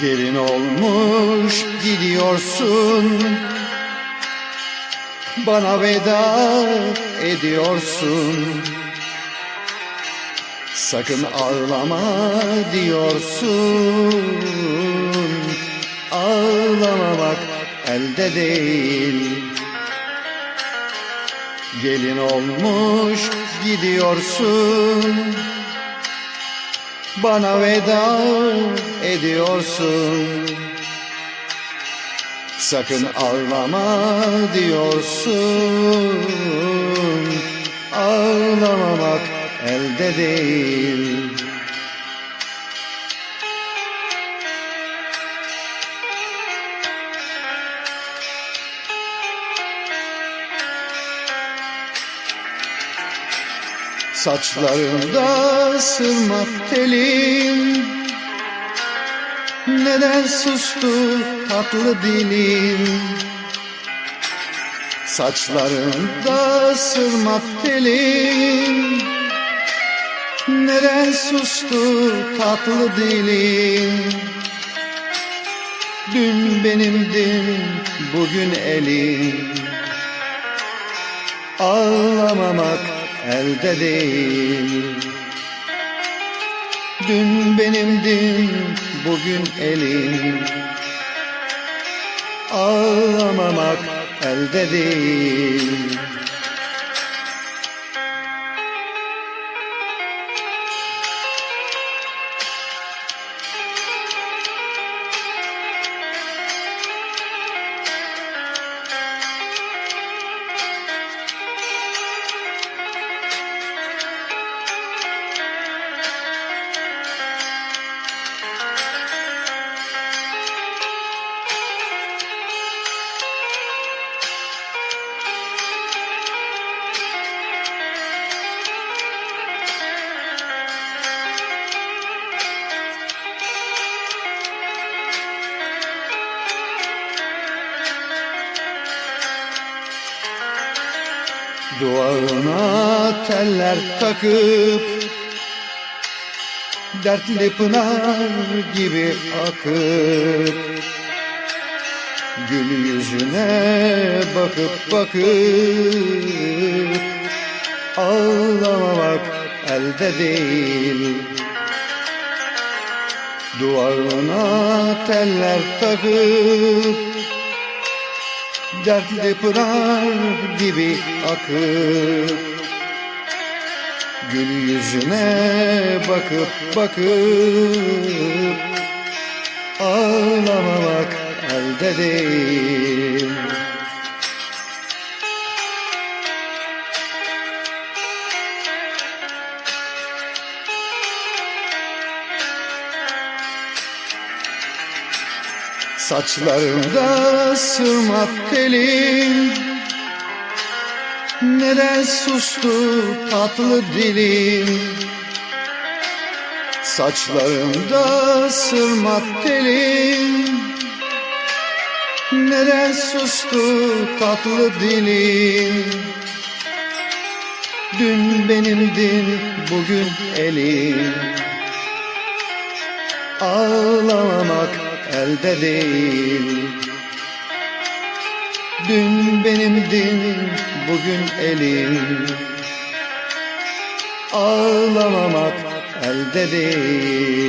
Gelin olmuş gidiyorsun. Bana veda ediyorsun. Sakın ağlama diyorsun. Ağlamamak elde değil. Gelin olmuş gidiyorsun Bana veda ediyorsun. Sakın ağlama diyorsun. Ağlamamak elde değil Saçlarında sırmak telin Neden sustu tatlı dilin Saçlarında sırmak telin Neden sustu tatlı dilin Dün benimdin bugün elin Ağlamamak elde değil. Dün benimdin bugün elin Ağlamamak elde değil Duvarına teller takıp Dertli pınar gibi akıp Gül yüzüne bakıp bakıp Ağlamamak elde değil. Duvarına teller takıp Dertli pınar gibi akıp Gül yüzüne bakıp bakıp Ağlamamak elde değil Saçlarında sırmak telin Neden sustu tatlı dilin? Saçlarında sırmak telin Neden sustu tatlı dilin? Dün benimdin bugün elin. Ağlamamak elde değil. Dün benimdin bugün elin. Ağlamamak elde değil